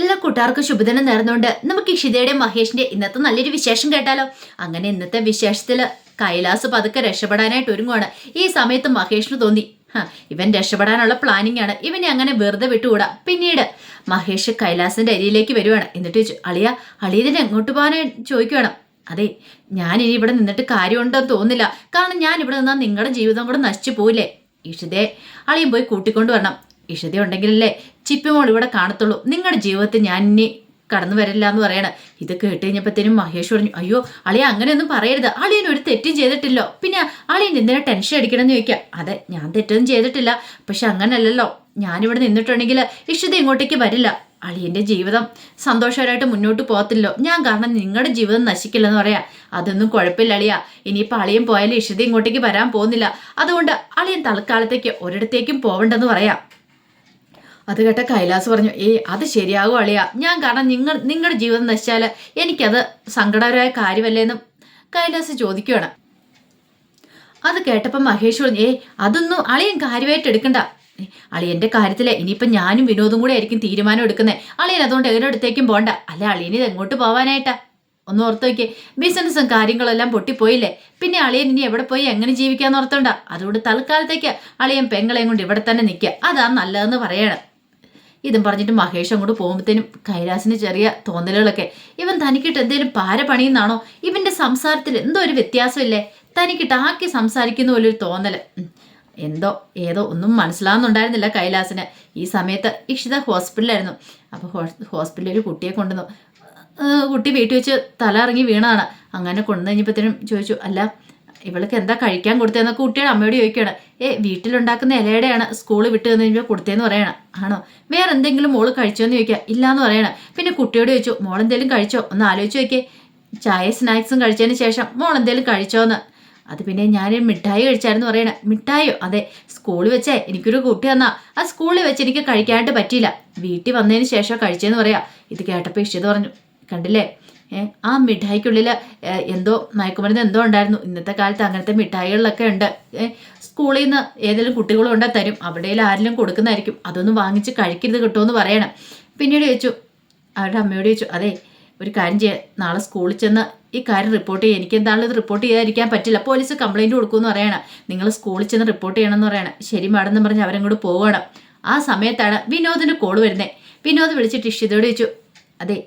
എല്ലാ കൂട്ടുകാർക്കും ശുഭദിനം നേർന്നുകൊണ്ട് നമുക്ക് ഇഷിതയുടെ മഹേഷിന്റെ ഇന്നത്തെ നല്ലൊരു വിശേഷം കേട്ടാലോ? അങ്ങനെ ഇന്നത്തെ വിശേഷത്തിൽ കൈലാസ് പതുക്കെ രക്ഷപ്പെടാനായിട്ട് ഒരുങ്ങുവാണ്. ഈ സമയത്ത് മഹേഷിന് തോന്നി ഇവൻ രക്ഷപ്പെടാനുള്ള പ്ലാനിങ് ആണ്. ഇവനെ അങ്ങനെ വെറുതെ വിട്ടുകൂടാ. പിന്നീട് മഹേഷ് കൈലാസിന്റെ അരിയിലേക്ക് വരുവാണ്. എന്നിട്ട് ചോദിച്ചു അളിയ അളിയതിന് എങ്ങോട്ട് പോകാനായി ചോദിക്കുവാണ്? അതെ ഞാൻ ഇനി ഇവിടെ നിന്നിട്ട് കാര്യമുണ്ടെന്ന് തോന്നില്ല കാരണം ഞാൻ ഇവിടെ നിന്നാൽ നിങ്ങളുടെ ജീവിതം കൂടെ നശിച്ചു പോയില്ലേ ഇഷിതയെ അളിയും പോയി കൂട്ടിക്കൊണ്ടു വരണം. ഇഷിത ഉണ്ടെങ്കിലല്ലേ ചിപ്പിമോൾ ഇവിടെ കാണത്തുള്ളൂ. നിങ്ങളുടെ ജീവിതത്തിൽ ഞാൻ ഇനി കടന്നു വരില്ല എന്ന് പറയണ. ഇത് കേട്ട് കഴിഞ്ഞപ്പോഴത്തേനും മഹേഷ് പറഞ്ഞു അയ്യോ അളിയ അങ്ങനെയൊന്നും പറയരുത്. അളിയൻ ഒരു തെറ്റും ചെയ്തിട്ടില്ലോ. പിന്നെ അളിയൻ എന്തിനാ ടെൻഷൻ അടിക്കണം എന്ന് ചോദിക്കാം. അതെ ഞാൻ തെറ്റൊന്നും ചെയ്തിട്ടില്ല. പക്ഷെ അങ്ങനല്ലല്ലോ. ഞാനിവിടെ നിന്നിട്ടുണ്ടെങ്കിൽ ഇഷിത ഇങ്ങോട്ടേക്ക് വരില്ല. അളിയന്റെ ജീവിതം സന്തോഷകരമായിട്ട് മുന്നോട്ട് പോകത്തില്ലോ. ഞാൻ കാരണം നിങ്ങളുടെ ജീവിതം നശിക്കില്ലെന്ന് പറയാം. അതൊന്നും കുഴപ്പമില്ല അളിയ. ഇനിയിപ്പോൾ അളിയൻ പോയാലും ഇഷിത ഇങ്ങോട്ടേക്ക് വരാൻ പോകുന്നില്ല. അതുകൊണ്ട് അളിയൻ തൽക്കാലത്തേക്ക് ഒരിടത്തേക്കും പോവണ്ടെന്ന് പറയാം. അത് കേട്ട കൈലാസ് പറഞ്ഞു ഏയ് അത് ശരിയാകും അളിയ. ഞാൻ കാരണം നിങ്ങൾ നിങ്ങളുടെ ജീവിതം നശിച്ചാൽ എനിക്കത് സങ്കടകരമായ കാര്യമല്ലേന്നും കൈലാസ് ചോദിക്കുകയാണ് അത് കേട്ടപ്പോൾ മഹേഷ് പറഞ്ഞു ഏയ് അതൊന്നും അളിയൻ കാര്യമായിട്ട് എടുക്കണ്ട. അളിയന്റെ കാര്യത്തിൽ ഇനിയിപ്പം ഞാനും വിനോദും കൂടെ ആയിരിക്കും തീരുമാനം എടുക്കുന്നത് അളിയൻ അതുകൊണ്ട് എവിടെടുത്തേക്കും പോകണ്ട അല്ല അളിയൻ ഇത് എങ്ങോട്ട് പോകാനായിട്ടാ ഒന്ന് ഓർത്ത് നോക്കിയേ. ബിസിനസ്സും കാര്യങ്ങളെല്ലാം പൊട്ടിപ്പോയില്ലേ? പിന്നെ അളിയൻ ഇനി എവിടെ പോയി? എങ്ങനെ ജീവിക്കാന്ന് ഓർത്തോണ്ട? അതുകൊണ്ട് തൽക്കാലത്തേക്ക് അളിയൻ പെങ്ങളെയും കൊണ്ട് ഇവിടെ തന്നെ നിൽക്കുക അതാ നല്ലതെന്ന് പറയണം. ഇതും പറഞ്ഞിട്ട് മഹേഷ് അങ്ങോട്ട് പോകുമ്പോഴത്തേനും കൈലാസിന് ചെറിയ തോന്നലുകളൊക്കെ. ഇവൻ തനിക്കിട്ട് എന്തേലും പാര പണിയുന്നാണോ? ഇവന്റെ സംസാരത്തിൽ എന്തോ ഒരു വ്യത്യാസമില്ലേ? തനിക്കിട്ട് ആക്കി സംസാരിക്കുന്ന പോലൊരു തോന്നൽ എന്തോ ഏതോ ഒന്നും മനസ്സിലാവുന്നുണ്ടായിരുന്നില്ല കൈലാസിന്. ഈ സമയത്ത് ഇഷിത ഹോസ്പിറ്റലായിരുന്നു അപ്പോൾ ഹോസ്പിറ്റലിൽ ഒരു കുട്ടിയെ കൊണ്ടുവന്നു. കുട്ടി വീട്ടിൽ വെച്ച് തല ഇറങ്ങി വീണാണ് അങ്ങനെ കൊണ്ടു കഴിഞ്ഞപ്പോഴത്തേനും ചോദിച്ചു അല്ല ഇവൾക്ക് എന്താ കഴിക്കാൻ കൊടുത്തതെന്ന് കുട്ടിയുടെ അമ്മയോട് ചോദിക്കുകയാണ്. ഏ വീട്ടിലുണ്ടാക്കുന്ന ഇലയുടെയാണ് സ്കൂൾ വിട്ട് തന്നു കഴിഞ്ഞാൽ കൊടുത്തതെന്ന് പറയണം. ആണോ? വേറെ എന്തെങ്കിലും മോൾ കഴിച്ചോന്ന് ചോദിക്കുക ഇല്ലാന്ന് പറയണം. പിന്നെ കുട്ടിയോട് ചോദിച്ചു മോൾ എന്തെങ്കിലും കഴിച്ചോ? ഒന്ന് ആലോചിച്ച് നോക്കിയേ. ചായ സ്നാക്സും കഴിച്ചതിന് ശേഷം മോൾ എന്തെങ്കിലും കഴിച്ചോന്ന്. അത് പിന്നെ ഞാൻ മിഠായി കഴിച്ചായിരുന്നു പറയണേ. മിഠായിയോ? അതെ സ്കൂളിൽ വെച്ചേ. എനിക്കൊരു കുട്ടി തന്നാ. ആ സ്കൂളിൽ വെച്ച് എനിക്ക് കഴിക്കാനായിട്ട് പറ്റിയില്ല. വീട്ടിൽ വന്നതിന് ശേഷം കഴിച്ചതെന്ന് പറയാ. ഇത് കേട്ടപ്പോൾ ഇഷ്ടത് പറഞ്ഞു. കണ്ടില്ലേ? ആ മിഠായിക്കുള്ളിൽ എന്തോ മയക്കുമരുന്ന് എന്തോ ഉണ്ടായിരുന്നു. ഇന്നത്തെ കാലത്ത് അങ്ങനത്തെ മിഠായികളിലൊക്കെ ഉണ്ട്. സ്കൂളിൽ നിന്ന് ഏതെങ്കിലും കുട്ടികളും ഉണ്ടാ തരും. അവിടെ ആരെങ്കിലും കൊടുക്കുന്നതായിരിക്കും. അതൊന്നും വാങ്ങിച്ച് കഴിക്കരുത് കിട്ടുമെന്ന് പറയണം. പിന്നീട് ചോദിച്ചു അവരുടെ അമ്മയോട് ചോദിച്ചു അതെ ഒരു കാര്യം ചെയ്യാം. നാളെ സ്കൂളിൽ ചെന്ന് ഈ കാര്യം റിപ്പോർട്ട് ചെയ്യുക എനിക്ക് എന്താണെങ്കിലും ഇത് റിപ്പോർട്ട് ചെയ്യാതിരിക്കാൻ പറ്റില്ല. പോലീസ് കംപ്ലയിന്റ് കൊടുക്കുമെന്ന് പറയണം. നിങ്ങൾ സ്കൂളിൽ ചെന്ന് റിപ്പോർട്ട് ചെയ്യണമെന്ന് പറയണം. ശരി മാഡം എന്ന് പറഞ്ഞ് അവരങ്ങോട്ട് പോവുകയാണ്. ആ സമയത്താണ് വിനോദിന്റെ കോൾ വരുന്നത് വിനോദ് വിളിച്ചിട്ട് ഇഷിതയോട് ചോദിച്ചു അതെ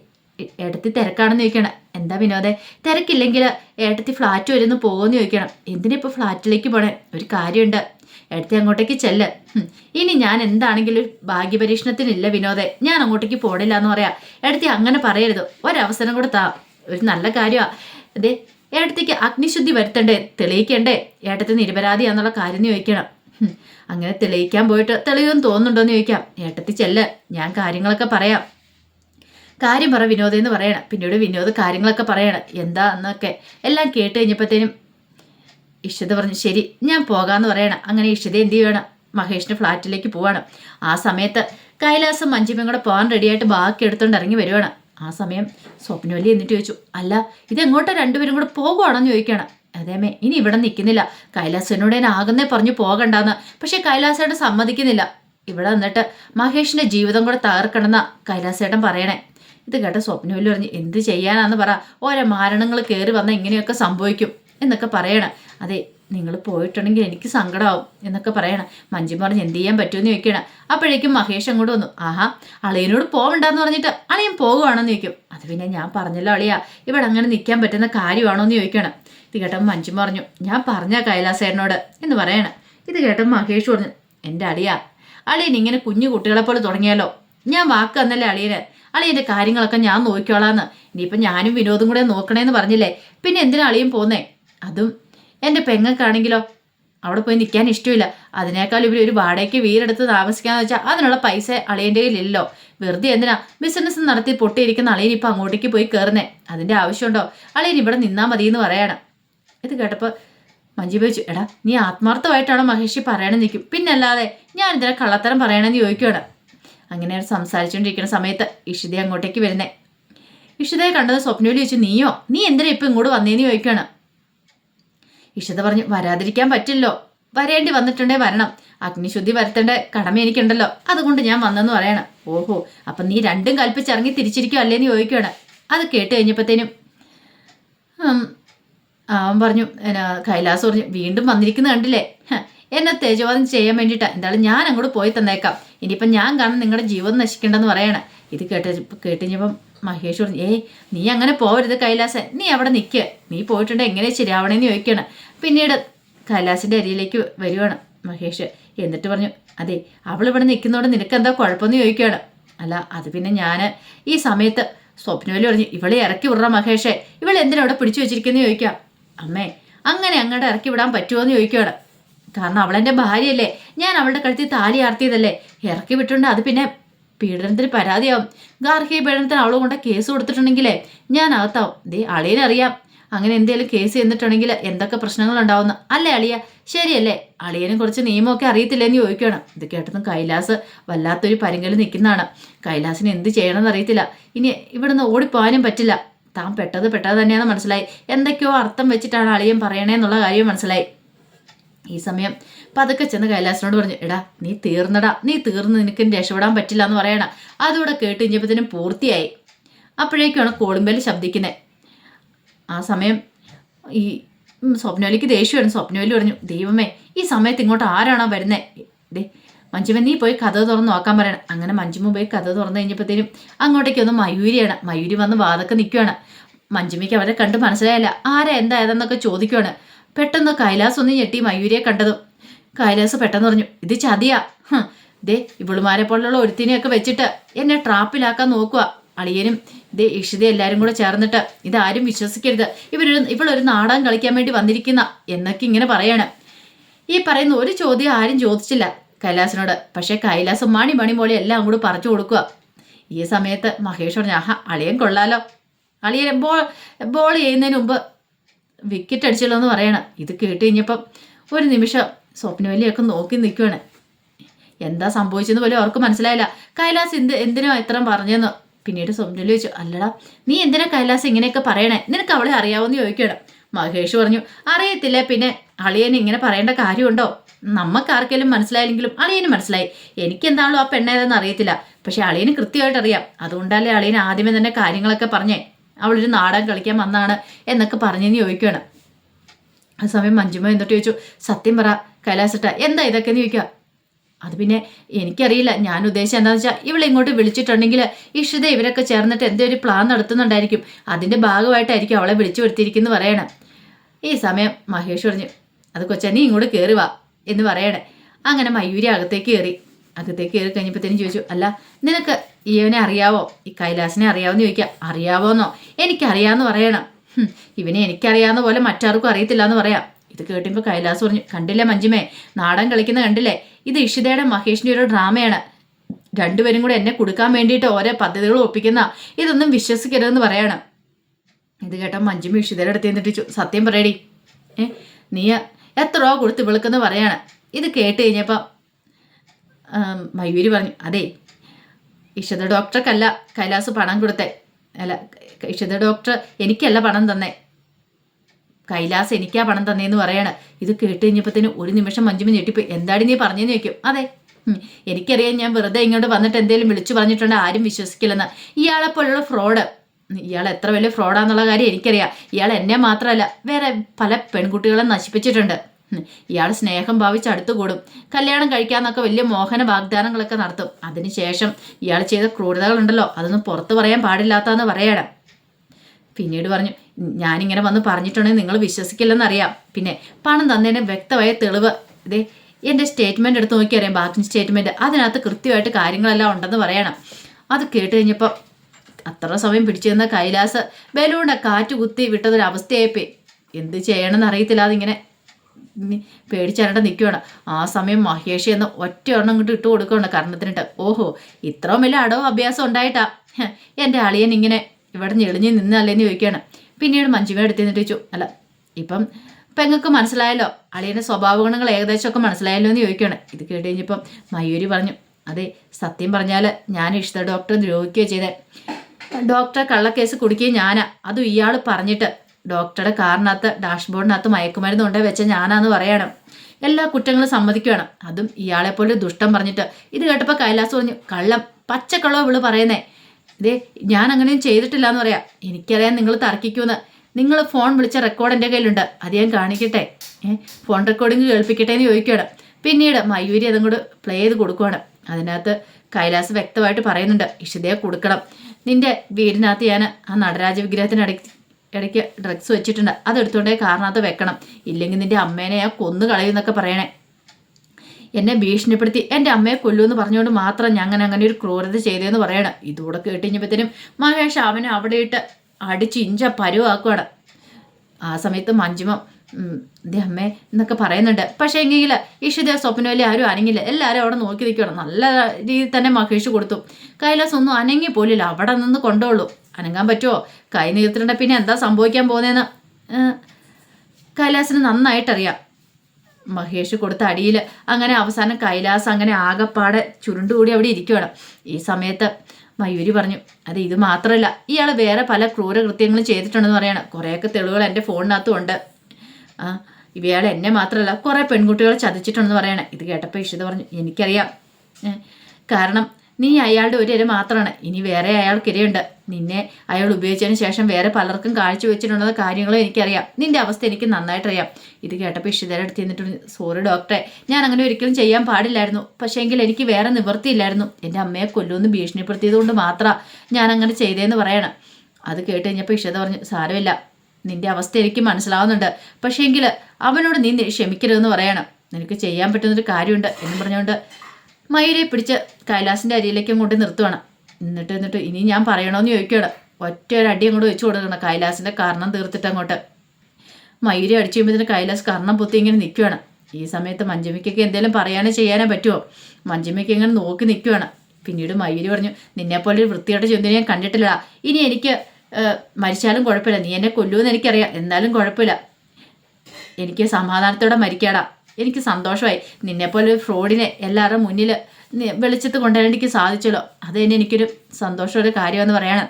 ഏട്ടത്തി തിരക്കാണെന്ന് ചോദിക്കണം. എന്താ വിനോദേ? തിരക്കില്ലെങ്കിൽ ഏട്ടത്തി ഫ്ലാറ്റ് വരുന്നു പോകുമെന്ന് ചോദിക്കണം. എന്തിനാ ഇപ്പോൾ ഫ്ലാറ്റിലേക്ക് പോണേ? ഒരു കാര്യമുണ്ട്. ഏട്ടത്തി അങ്ങോട്ടേക്ക് ചെല്ല്. ഇനി ഞാൻ എന്താണെങ്കിലും ഒരു ഭാഗ്യപരീക്ഷണത്തിനില്ല വിനോദേ. ഞാൻ അങ്ങോട്ടേക്ക് പോണില്ല എന്ന് പറയാം. ഏട്ടത്തി അങ്ങനെ പറയരുത്. ഒരവസരം കൂടെ താ ഒരു നല്ല കാര്യമാണ് അതെ ഏട്ടത്തേക്ക് അഗ്നിശുദ്ധി വരുത്തണ്ടേ? തെളിയിക്കണ്ടേ? ഏട്ടത്തി നിരപരാധിയാന്നുള്ള കാര്യം ചോദിക്കണം. അങ്ങനെ തെളിയിക്കാൻ പോയിട്ട് തെളിയുമെന്ന് തോന്നുന്നുണ്ടോ എന്ന് ചോദിക്കാം. ഏട്ടത്തി ചെല്ല്. ഞാൻ കാര്യങ്ങളൊക്കെ പറയാം. കാര്യം പറ വിനോദം എന്ന് പറയണം. പിന്നീട് വിനോദ കാര്യങ്ങളൊക്കെ പറയണം. എന്താ എന്നൊക്കെ. എല്ലാം കേട്ട് കഴിഞ്ഞപ്പോഴത്തേനും ഇഷിത പറഞ്ഞു ശരി ഞാൻ പോകാമെന്ന് പറയണം. അങ്ങനെ ഇഷിത എന്ത് ചെയ്യണം? മഹേഷിന്റെ ഫ്ലാറ്റിലേക്ക് പോവാണ്. ആ സമയത്ത് കൈലാസം മഞ്ജിമയും കൂടെ പോകാൻ റെഡിയായിട്ട് ബാക്കി എടുത്തുകൊണ്ട് ഇറങ്ങി വരുവാണ്. ആ സമയം സ്വപ്നവല്ലി എന്നിട്ട് ചോദിച്ചു അല്ല ഇത് ഇതെങ്ങോട്ടാ രണ്ടുപേരും കൂടെ പോകുവാണെന്ന് ചോദിക്കണം അതേമേ ഇനി ഇവിടെ നിൽക്കുന്നില്ല. കൈലാസനോട് ഞാൻ ആകുന്നേ പറഞ്ഞു പോകണ്ടെന്ന്. പക്ഷേ കൈലാസേട്ടൻ സമ്മതിക്കുന്നില്ല. ഇവിടെ നിന്നിട്ട് മഹേഷിന്റെ ജീവിതം കൂടെ തകർക്കണമെന്നാണ് കൈലാസേട്ടൻ പറയണേ. ഇത് കേട്ട സ്വപ്നമില്ല പറഞ്ഞ് എന്ത് ചെയ്യാനാന്ന് പറ. ഓരോ മാരണങ്ങൾ കയറി വന്നാൽ ഇങ്ങനെയൊക്കെ സംഭവിക്കും. എന്നൊക്കെ പറയണം. അതെ നിങ്ങൾ പോയിട്ടുണ്ടെങ്കിൽ എനിക്ക് സങ്കടമാവും എന്നൊക്കെ പറയണം. മഞ്ജു പറഞ്ഞ് എന്ത് ചെയ്യാൻ പറ്റുമെന്ന് ചോദിക്കണം. അപ്പോഴേക്കും മഹേഷ് അങ്ങോട്ട് വന്നു ആഹാ അളിയനോട് പോവണ്ടെന്ന് പറഞ്ഞിട്ട് അളിയൻ പോകുവാണെന്ന് ചോദിക്കും. അത് പിന്നെ ഞാൻ പറഞ്ഞല്ലോ അളിയാ ഇവിടെ അങ്ങനെ നിൽക്കാൻ പറ്റുന്ന കാര്യമാണോ എന്ന് ചോദിക്കണം. ഇത് കേട്ടപ്പോൾ മഞ്ജു പറഞ്ഞു ഞാൻ പറഞ്ഞ കൈലാസേനോട് എന്ന് പറയണം. ഇത് കേട്ടപ്പോൾ മഹേഷ് പറഞ്ഞു എന്റെ അളിയാ അളിയൻ ഇങ്ങനെ കുഞ്ഞു കുട്ടികളെ പോലെ തുടങ്ങിയാലോ? ഞാൻ വാക്ക് തന്നല്ലേ അളിയന്. അളിയന്റെ കാര്യങ്ങളൊക്കെ ഞാൻ നോക്കിക്കോളാന്ന്. ഇനിയിപ്പം ഞാനും വിനോദും കൂടെ നോക്കണേന്ന് പറഞ്ഞില്ലേ? പിന്നെ എന്തിനാ അളിയും പോന്നേ? അതും എന്റെ പെങ്ങൾക്കാണെങ്കിലോ അവിടെ പോയി നിൽക്കാൻ ഇഷ്ടമില്ല അതിനേക്കാൾ ഇവർ ഒരു വാടകയ്ക്ക് വീടെടുത്ത് താമസിക്കാന്ന് വെച്ചാൽ അതിനുള്ള പൈസ അളിയന്റെ കയ്യിലില്ലല്ലോ വെറുതെ എന്തിനാ ബിസിനസ് നടത്തി പൊട്ടിയിരിക്കുന്ന അളിയൻ ഇപ്പം അങ്ങോട്ടേക്ക് പോയി കയറുന്നേ അതിന്റെ ആവശ്യമുണ്ടോ? അളിയൻ ഇവിടെ നിന്നാൽ മതി എന്ന് പറയണം. ഇത് കേട്ടപ്പോൾ മഞ്ജു ചോദിച്ചു എടാ നീ ആത്മാർത്ഥമായിട്ടാണോ മഹേഷി പറയണമെന്ന് നിൽക്കും പിന്നല്ലാതെ ഞാൻ ഇതിനെ കള്ളത്തരം പറയണമെന്ന് ചോദിക്കുകയാണ് അങ്ങനെ സംസാരിച്ചുകൊണ്ടിരിക്കുന്ന സമയത്ത് ഇഷിത അങ്ങോട്ടേക്ക് വരുന്നേ. ഇഷിതയെ കണ്ടത് സ്വപ്നയിൽ ചോദിച്ചു നീയോ? നീ എന്തിനാ ഇപ്പം ഇങ്ങോട്ട് വന്നേന്ന് ചോദിക്കുകയാണ് ഇഷിത പറഞ്ഞു വരാതിരിക്കാൻ പറ്റില്ലോ. വരേണ്ടി വന്നിട്ടുണ്ടേ വരണം. അഗ്നിശുദ്ധി വരുത്തേണ്ട കടമ എനിക്കുണ്ടല്ലോ. അതുകൊണ്ട് ഞാൻ വന്നെന്ന് പറയണം. ഓഹോ അപ്പം നീ രണ്ടും കൽപ്പിച്ചിറങ്ങി തിരിച്ചിരിക്കും അല്ലേന്ന് ചോദിക്കുകയാണ് അത് കേട്ട് കഴിഞ്ഞപ്പോഴത്തേനും അവൻ പറഞ്ഞു കൈലാസ് പറഞ്ഞു വീണ്ടും വന്നിരിക്കുന്ന കണ്ടില്ലേ? എന്നെ തേജവാദം ചെയ്യാൻ വേണ്ടിയിട്ടാണ് എന്തായാലും ഞാൻ അങ്ങോട്ട് പോയി തന്നേക്കാം. ഇനിയിപ്പം ഞാൻ കാണും നിങ്ങളുടെ ജീവൻ നശിക്കണ്ടെന്ന് പറയണ. ഇത് കേട്ട കേട്ടിഞ്ഞപ്പം മഹേഷ് പറഞ്ഞു ഏയ് നീ അങ്ങനെ പോവരുത് കൈലാസൻ. നീ അവിടെ നിൽക്കുക നീ പോയിട്ടുണ്ട് എങ്ങനെ ശരിയാവണേന്ന് ചോദിക്കണം. പിന്നീട് കൈലാസിന്റെ അരിയിലേക്ക് വരുവാണ് മഹേഷ്. എന്നിട്ട് പറഞ്ഞു അതെ അവൾ ഇവിടെ നിൽക്കുന്നതോടെ നിനക്ക് എന്താ കുഴപ്പമെന്ന് ചോദിക്കുകയാണ് അല്ല അത് പിന്നെ ഞാൻ ഈ സമയത്ത് സ്വപ്നവലി പറഞ്ഞു ഇവളെ ഇറക്കി വിടുക മഹേഷേ. ഇവൾ എന്തിനാ അവിടെ പിടിച്ചു വെച്ചിരിക്കുന്നു ചോദിക്കാം. അമ്മേ അങ്ങനെ അങ്ങോട്ട് ഇറക്കി വിടാൻ പറ്റുമോ എന്ന് ചോദിക്കുകയാണ് കാരണം അവളെന്റെ ഭാര്യയല്ലേ. ഞാൻ അവളുടെ കഴുത്തിൽ താലി ആർത്തിയതല്ലേ. ഇറക്കി വിട്ടുണ്ട് അത് പിന്നെ പീഡനത്തിന് പരാതിയാവും. ഗാർഹിക പീഡനത്തിന് അവൾ കൊണ്ട് കേസ് കൊടുത്തിട്ടുണ്ടെങ്കിലേ ഞാൻ അകത്താവും. ദേ അളിയനറിയാം അങ്ങനെ എന്തെങ്കിലും കേസ് ചെന്നിട്ടുണ്ടെങ്കിൽ എന്തൊക്കെ പ്രശ്നങ്ങൾ ഉണ്ടാവുന്ന അല്ലേ അളിയ? ശരിയല്ലേ. അളിയനെ കുറിച്ച് നിയമമൊക്കെ അറിയത്തില്ലെന്ന് ചോദിക്കുകയാണ്. ഇത് കേട്ടതും കൈലാസ് വല്ലാത്തൊരു പരിങ്കൽ നിൽക്കുന്നതാണ്. കൈലാസിന് എന്ത് ചെയ്യണമെന്ന് അറിയത്തില്ല. ഇനി ഇവിടുന്ന് ഓടിപ്പോകാനും പറ്റില്ല. താൻ പെട്ടത് പെട്ടത് തന്നെയാണെന്ന് മനസ്സിലായി. എന്തൊക്കെയോ അർത്ഥം വെച്ചിട്ടാണ് അളിയൻ പറയണേന്നുള്ള കാര്യം മനസ്സിലായി. ഈ സമയം പതുക്കെ ചെന്ന് കൈലാസിനോട് പറഞ്ഞു എടാ നീ തീർന്നടാ നീ തീർന്ന് നിനക്ക് രക്ഷപ്പെടാൻ പറ്റില്ല എന്ന് പറയണ. അതുകൂടെ കേട്ട് കഴിഞ്ഞപ്പോഴത്തേനും പൂർത്തിയായി. അപ്പോഴേക്കാണ് കോളുമ്പേൽ ശബ്ദിക്കുന്നത് ആ സമയം ഈ സ്വപ്നോലിക്ക് ദേഷ്യമായിരുന്നു സ്വപ്നവലി പറഞ്ഞു ദൈവമേ ഈ സമയത്ത് ഇങ്ങോട്ട് ആരാണോ വരുന്നത് മഞ്ജുമ നീ പോയി കഥ തുറന്ന് നോക്കാൻ പറയണം. അങ്ങനെ മഞ്ജുമ പോയി കഥ തുറന്നു കഴിഞ്ഞപ്പോഴത്തേനും അങ്ങോട്ടേക്ക് ഒന്ന് മയൂരിയാണ്. മയൂരി വന്ന് വാതൊക്കെ നിൽക്കുകയാണ് മഞ്ജുമയ്ക്ക് അവരെ കണ്ട് മനസ്സിലായില്ല. ആരാ എന്താ ഏതെന്നൊക്കെ ചോദിക്കുവാണ്. പെട്ടെന്ന് കൈലാസ് ഒന്ന് ഞെട്ടി മയൂരിയെ കണ്ടതും. കൈലാസ് പെട്ടെന്ന് പറഞ്ഞു ഇത് ചതിയാ. ദേ ഇവളുമാരെ പോലുള്ള ഒരുത്തിനെയൊക്കെ വെച്ചിട്ട് എന്നെ ട്രാപ്പിലാക്കാൻ നോക്കുക. അളിയനും ദേ ഇഷിത എല്ലാരും കൂടെ ചേർന്നിട്ട് ഇതാരും വിശ്വസിക്കരുത്. ഇവരൊരു ഇവളൊരു നാടകം കളിക്കാൻ വേണ്ടി വന്നിരിക്കുന്ന എന്നൊക്കെ ഇങ്ങനെ പറയാണ്. ഈ പറയുന്ന ഒരു ചോദ്യം ആരും ചോദിച്ചില്ല കൈലാസിനോട്. പക്ഷേ കൈലാസം മണി മണി മോളി എല്ലാം കൂടി പറിച്ചു കൊടുക്കുക. ഈ സമയത്ത് മഹേഷ് പറഞ്ഞു ആഹാ അളിയൻ കൊള്ളാലോ. അളിയൻ ബോൾ ബോൾ ചെയ്യുന്നതിന് മുമ്പ് വിക്കറ്റ് അടിച്ചല്ലോ എന്ന് പറയണം. ഇത് കേട്ട് കഴിഞ്ഞപ്പം ഒരു നിമിഷം സ്വപ്നവലിയൊക്കെ നോക്കി നിൽക്കുവാണ്. എന്താ സംഭവിച്ചെന്ന് പോലും അവർക്ക് മനസ്സിലായില്ല. കൈലാസ് എന്ത് എന്തിനാ ഇത്രയും പറഞ്ഞെന്ന് പിന്നീട് സ്വപ്നവലി ചോദിച്ചു അല്ലടാ നീ എന്തിനാ കൈലാസ് ഇങ്ങനെയൊക്കെ പറയണേ? നിനക്ക് അവളെ അറിയാവുന്ന ചോദിക്കണം മഹേഷ് പറഞ്ഞു അറിയത്തില്ല പിന്നെ അളിയന് ഇങ്ങനെ പറയേണ്ട കാര്യമുണ്ടോ? നമുക്ക് ആർക്കെങ്കിലും മനസ്സിലായില്ലെങ്കിലും അളിയന് മനസ്സിലായി. എനിക്ക് എന്താണോ ആ പെണ്ണേതെന്ന് അറിയത്തില്ല. പക്ഷെ അളിയന് കൃത്യമായിട്ട് അറിയാം അതുകൊണ്ടല്ലേ അളിയൻ ആദ്യമേ തന്നെ കാര്യങ്ങളൊക്കെ പറഞ്ഞേ. അവളൊരു നാടകം കളിക്കാൻ വന്നാണ് എന്നൊക്കെ പറഞ്ഞെന്ന് ചോദിക്കുകയാണ് ആ സമയം മഞ്ജുമ എന്നിട്ട് ചോദിച്ചു സത്യം പറ കൈലാസട്ട എന്താ ഇതൊക്കെ എന്ന് ചോദിക്കുക? അത് പിന്നെ എനിക്കറിയില്ല. ഞാൻ ഉദ്ദേശിച്ചത് എന്താണെന്ന് വെച്ചാൽ ഇവളെ ഇങ്ങോട്ട് വിളിച്ചിട്ടുണ്ടെങ്കിൽ ഇഷിത ഇവരൊക്കെ ചേർന്നിട്ട് എന്തോ ഒരു പ്ലാൻ നടത്തുന്നുണ്ടായിരിക്കും. അതിന്റെ ഭാഗമായിട്ടായിരിക്കും അവളെ വിളിച്ചു വരുത്തിയിരിക്കുന്നു പറയണം. ഈ സമയം മഹേഷ് പറഞ്ഞു അത് കൊച്ചാ നീ ഇങ്ങോട്ട് കയറി വാ എന്ന് പറയണേ. അങ്ങനെ മയൂരി അകത്തേക്ക് കയറി. അകത്തേക്ക് കയറി കഴിഞ്ഞപ്പോഴത്തേനും ചോദിച്ചു അല്ല നിനക്ക് ഇവനെ അറിയാവോ? ഈ കൈലാസിനെ അറിയാവോന്ന് ചോദിക്കാം. അറിയാവോന്നോ? എനിക്കറിയാമെന്ന് പറയണം. ഇവനെ എനിക്കറിയാവുന്ന പോലെ മറ്റാർക്കും അറിയത്തില്ല എന്ന് പറയാം. ഇത് കേട്ടുമ്പോൾ കൈലാസ് പറഞ്ഞു കണ്ടില്ലേ മഞ്ജുമേ? നാടൻ കളിക്കുന്ന കണ്ടില്ലേ? ഇത് ഇഷിതയുടെ മഹേഷിന്റെ ഒരു ഡ്രാമയാണ്. രണ്ടുപേരും കൂടെ എന്നെ കൊടുക്കാൻ വേണ്ടിയിട്ട് ഓരോ പദ്ധതികൾ ഒപ്പിക്കുന്ന ഇതൊന്നും വിശ്വസിക്കരുതെന്ന് പറയണം. ഇത് കേട്ടോ മഞ്ജുമ ഇഷിതയുടെ അടുത്ത് നിന്നിട്ട് സത്യം പറയടി. ഏ നീ എത്ര രൂപ കൊടുത്ത് വിളിക്കുന്നു പറയാണ്. ഇത് കേട്ട് കഴിഞ്ഞപ്പോൾ മയൂരി പറഞ്ഞു അതെ ഇഷിത ഡോക്ടർക്കല്ല കൈലാസ് പണം കൊടുത്തേ. അല്ല ഇഷിത ഡോക്ടർ എനിക്കല്ല പണം തന്നേ. കൈലാസ് എനിക്കാ പണം തന്നേന്ന് പറയാണ്. ഇത് കേട്ട് കഴിഞ്ഞപ്പോഴത്തേനും ഒരു നിമിഷം മഞ്ജുമ ഞെട്ടിപ്പോയി. എന്താടി നീ പറഞ്ഞെന്ന് ചോദിക്കും. അതെ. എനിക്കറിയാം ഞാൻ വെറുതെ ഇങ്ങോട്ട് വന്നിട്ട് എന്തെങ്കിലും വിളിച്ചു പറഞ്ഞിട്ടുണ്ട് ആരും വിശ്വസിക്കില്ലെന്ന്. ഇയാളെ പോലുള്ള ഫ്രോഡ്. ഇയാൾ എത്ര വലിയ ഫ്രോഡാന്നുള്ള കാര്യം എനിക്കറിയാം. ഇയാൾ എന്നെ മാത്രമല്ല വേറെ പല പെൺകുട്ടികളെ നശിപ്പിച്ചിട്ടുണ്ട്. ഇയാൾ സ്നേഹം ഭാവിച്ച് അടുത്തുകൂടും. കല്യാണം കഴിക്കാമെന്നൊക്കെ വലിയ മോഹന വാഗ്ദാനങ്ങളൊക്കെ നടത്തും. അതിനുശേഷം ഇയാൾ ചെയ്ത ക്രൂരതകളുണ്ടല്ലോ അതൊന്നും പുറത്തു പറയാൻ പാടില്ലാത്തതെന്ന് പറയണം. പിന്നീട് പറഞ്ഞു ഞാനിങ്ങനെ വന്ന് പറഞ്ഞിട്ടുണ്ടെങ്കിൽ നിങ്ങൾ വിശ്വസിക്കില്ലെന്നറിയാം. പിന്നെ പണം തന്നതിന് വ്യക്തമായ തെളിവ്. ഇതേ എന്റെ സ്റ്റേറ്റ്മെന്റ് എടുത്ത് നോക്കിയറിയാം ബാങ്കിങ് സ്റ്റേറ്റ്മെന്റ് അതിനകത്ത് കൃത്യമായിട്ട് കാര്യങ്ങളെല്ലാം ഉണ്ടെന്ന് പറയണം. അത് കേട്ട് കഴിഞ്ഞപ്പോൾ അത്ര സമയം പിടിച്ചു തന്ന കൈലാസ് ബലൂണ കാറ്റ് കുത്തി വിട്ടതൊരവസ്ഥയായിപ്പോയി. എന്ത് ചെയ്യണമെന്ന് അറിയത്തില്ല അതിങ്ങനെ പേടിച്ചരണ്ട നിൽക്കുകയാണ് ആ സമയം മഹേഷ് എന്ന ഒറ്റ എണ്ണം ഇങ്ങോട്ട് ഇട്ട് കൊടുക്കുകയാണ് കർണത്തിനിട്ട്. ഓഹോ ഇത്രയും വലിയ അടവും അഭ്യാസം ഉണ്ടായിട്ടാ. എന്റെ അളിയൻ ഇങ്ങനെ ഇവിടെ ഞെളിഞ്ഞ് നിന്നല്ലേന്ന് ചോദിക്കുകയാണ്. പിന്നീട് മഞ്ജുമ എടുത്ത് നിന്നിട്ട് അല്ല ഇപ്പം പെങ്ങൾക്ക് മനസ്സിലായല്ലോ? അളിയന്റെ സ്വഭാവ ഗുണങ്ങൾ ഏകദേശമൊക്കെ മനസ്സിലായല്ലോ എന്ന് ചോദിക്കുകയാണ്. ഇത് കേട്ട് കഴിഞ്ഞപ്പം മയൂരി പറഞ്ഞു അതെ സത്യം പറഞ്ഞാൽ ഞാൻ ഇഷ്ട ഡോക്ടറെ ദ്രോഹിക്കുകയോ ചെയ്തേ. ഡോക്ടറെ കള്ളക്കേസ് കുടിക്കുകയും ഞാനാ. അതും ഇയാൾ പറഞ്ഞിട്ട് ഡോക്ടറുടെ കാറിനകത്ത് ഡാഷ്ബോർഡിനകത്ത് മയക്കുമരുന്ന് കൊണ്ടേ വെച്ച ഞാനാന്ന് പറയണം. എല്ലാ കുറ്റങ്ങളും സമ്മതിക്കുകയാണ് അതും ഇയാളെ പോലെ ദുഷ്ടം പറഞ്ഞിട്ട്. ഇത് കേട്ടപ്പോൾ കൈലാസ് പറഞ്ഞു കള്ളം. പച്ചക്കള്ളോ ഇവൾ പറയുന്നേ. ഇതേ ഞാൻ അങ്ങനെയും ചെയ്തിട്ടില്ല എന്ന് പറയാം. എനിക്കറിയാം നിങ്ങൾ തർക്കിക്കുമെന്ന് നിങ്ങൾ ഫോൺ വിളിച്ച റെക്കോർഡ് എന്റെ കയ്യിലുണ്ട്. അത് ഞാൻ കാണിക്കട്ടെ? ഫോൺ റെക്കോർഡിങ് കേൾപ്പിക്കട്ടെ എന്ന് ചോദിക്കുകയാണ്. പിന്നീട് മയൂരി അതും കൂടെ പ്ലേ ചെയ്ത് കൊടുക്കുകയാണ് അതിനകത്ത് കൈലാസ് വ്യക്തമായിട്ട് പറയുന്നുണ്ട് ഇഷിതയെ കൊടുക്കണം. നിന്റെ വീടിനകത്ത് ഞാൻ ആ നടരാജ വിഗ്രഹത്തിനിടയ്ക്ക് ഇടയ്ക്ക് ഡ്രഗ്സ് വെച്ചിട്ടുണ്ട്. അതെടുത്തോണ്ടേ കാരണത്ത് വെക്കണം. ഇല്ലെങ്കിൽ നിന്റെ അമ്മേനെ ഞാൻ കൊന്നു കളയുമെന്നൊക്കെ പറയണേ. എന്നെ ഭീഷണിപ്പെടുത്തി എന്റെ അമ്മയെ കൊല്ലുമെന്ന് പറഞ്ഞുകൊണ്ട് മാത്രം ഞാൻ അങ്ങനെ ഒരു ക്രൂരത ചെയ്തതെന്ന് പറയണം. ഇതുകൂടെ കേട്ടുകഴിഞ്ഞപ്പോഴത്തേനും മഹേഷ് അവനെ അവിടെ ഇട്ട് അടിച്ച് ഇഞ്ച പരുവാക്കുവാണ്. ആ സമയത്ത് മഞ്ജുമ ദേ അമ്മേ എന്നൊക്കെ പറയുന്നുണ്ട്. പക്ഷേ എങ്കിൽ ഈശ്വദേവ സ്വപ്നം വലിയ ആരും അനങ്ങില്ല. എല്ലാവരും അവിടെ നോക്കി നിൽക്കണം നല്ല രീതിയിൽ തന്നെ മഹേഷ് കൊടുത്തു. കൈലാസ് ഒന്നും അനങ്ങി പോലില്ല. അവിടെ നിന്ന് കൊണ്ടോളൂ. അനങ്ങാൻ പറ്റുമോ കൈ നീർത്തിട്ടുണ്ടെ പിന്നെ എന്താ സംഭവിക്കാൻ പോകുന്നതെന്ന് കൈലാസിന് നന്നായിട്ടറിയാം. മഹേഷ് കൊടുത്ത അടിയിൽ അങ്ങനെ അവസാനം കൈലാസ് അങ്ങനെ ആകപ്പാടെ ചുരുണ്ടുകൂടി അവിടെ ഇരിക്കുകയാണ് ഈ സമയത്ത് മയൂരി പറഞ്ഞു അത് ഇത് മാത്രമല്ല ഇയാൾ വേറെ പല ക്രൂരകൃത്യങ്ങളും ചെയ്തിട്ടുണ്ടെന്ന് പറയണം. കുറേയൊക്കെ തെളിവുകൾ എന്റെ ഫോണിനകത്തും ഉണ്ട് ആ എന്നെ മാത്രമല്ല കുറേ പെൺകുട്ടികളെ ചതിച്ചിട്ടുണ്ടെന്ന് പറയണേ. ഇത് കേട്ടപ്പോൾ ഇഷിത പറഞ്ഞു എനിക്കറിയാം. കാരണം നീ അയാളുടെ ഒരു ഇര മാത്രമാണ് ഇനി വേറെ അയാൾക്കിരയുണ്ട് നിന്നെ അയാൾ ഉപയോഗിച്ചതിന് ശേഷം വേറെ പലർക്കും കാഴ്ച വെച്ചിട്ടുണ്ടെന്ന കാര്യങ്ങളും എനിക്കറിയാം. നിന്റെ അവസ്ഥ എനിക്ക് നന്നായിട്ടറിയാം. ഇത് കേട്ടപ്പോൾ ഇഷിതയുടെ അടുത്ത് നിന്നിട്ട് സോറി ഡോക്ടറെ ഞാൻ അങ്ങനെ ഒരിക്കലും ചെയ്യാൻ പാടില്ലായിരുന്നു. പക്ഷേ എങ്കിൽ എനിക്ക് വേറെ നിവൃത്തിയില്ലായിരുന്നു. എന്റെ അമ്മയെ കൊല്ലുമെന്ന് ഭീഷണിപ്പെടുത്തിയത് കൊണ്ട് മാത്രമാണ് ഞാൻ അങ്ങനെ ചെയ്തതെന്ന് പറയണം. അത് കേട്ട് കഴിഞ്ഞപ്പോൾ ഇഷിത പറഞ്ഞു സാരമില്ല. നിന്റെ അവസ്ഥ എനിക്ക് മനസ്സിലാവുന്നുണ്ട്. പക്ഷേ എങ്കിൽ അവനോട് നി- ക്ഷമിക്കരുതെന്ന് പറയണം. നിനക്ക് ചെയ്യാൻ പറ്റുന്നൊരു കാര്യമുണ്ട് എന്ന് പറഞ്ഞുകൊണ്ട് മയിലെ പിടിച്ച് കൈലാസിന്റെ അരിയിലേക്ക് അങ്ങോട്ട് നിർത്തുവാണ്. എന്നിട്ട് എന്നിട്ട് ഇനി ഞാൻ പറയണമെന്ന് ചോദിക്കുകയാണ് ഒറ്റ ഒരു അടി അങ്ങോട്ട് വെച്ച് കൊടുക്കണം. കൈലാസിന്റെ കാരണം തീർത്തിട്ട് അങ്ങോട്ട്. മയൂരി അടിച്ചു കഴിയുമ്പോൾ കൈലാസ് കർണം പൊത്തി ഇങ്ങനെ നിൽക്കുകയാണ് ഈ സമയത്ത് മഞ്ജുമിക്കൊക്കെ എന്തെങ്കിലും പറയാനോ ചെയ്യാനോ പറ്റുമോ മഞ്ജുമിക്ക് ഇങ്ങനെ നോക്കി നിൽക്കുകയാണ് പിന്നീട് മയൂരി പറഞ്ഞു നിന്നെപ്പോലെ ഒരു വൃത്തിയായിട്ട് ചിന്തനെ ഞാൻ കണ്ടിട്ടില്ല ഇനി എനിക്ക് മരിച്ചാലും കുഴപ്പമില്ല. നീ എന്നെ കൊല്ലുമെന്ന് എനിക്കറിയാം. എന്നാലും കുഴപ്പമില്ല. എനിക്ക് സമാധാനത്തോടെ മരിക്കാടാ. എനിക്ക് സന്തോഷമായി. നിന്നെപ്പോലെ ഫ്രോഡിനെ എല്ലാവരുടെ മുന്നിൽ വെളിച്ചത്ത് കൊണ്ടുവരാൻ എനിക്ക് സാധിച്ചല്ലോ. അത് തന്നെ എനിക്കൊരു സന്തോഷമുള്ള കാര്യമെന്ന് പറയണം.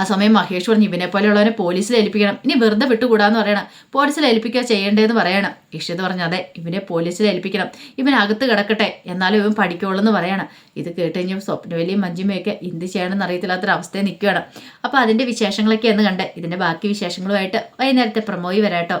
ആ സമയം മഹേഷ് പറഞ്ഞു ഇവനെ പോലെയുള്ളവനെ പോലീസിൽ ഏൽപ്പിക്കണം. ഇനി വെറുതെ വിട്ടുകൂടാന്ന് പറയണം. പോലീസിൽ ഏൽപ്പിക്കുക ചെയ്യേണ്ടതെന്ന് പറയണം. ഇഷിത് പറഞ്ഞു അതെ ഇവനെ പോലീസിൽ ഏൽപ്പിക്കണം. ഇവൻ അകത്ത് കിടക്കട്ടെ എന്നാലും ഇവൻ പഠിക്കുള്ളൂ എന്ന് പറയണം. ഇത് കേട്ട് കഴിഞ്ഞാൽ സ്വപ്നവലിയും മഞ്ജുമയൊക്കെ എന്ത് ചെയ്യണമെന്ന് അറിയത്തില്ലാത്തൊരവസ്ഥയിൽ നിൽക്കുകയാണ്. അപ്പോൾ അതിന്റെ വിശേഷങ്ങളൊക്കെ എന്ന് കണ്ട് ഇതിന്റെ ബാക്കി വിശേഷങ്ങളുമായിട്ട് വൈകുന്നേരത്തെ പ്രമോയി വരാട്ടോ.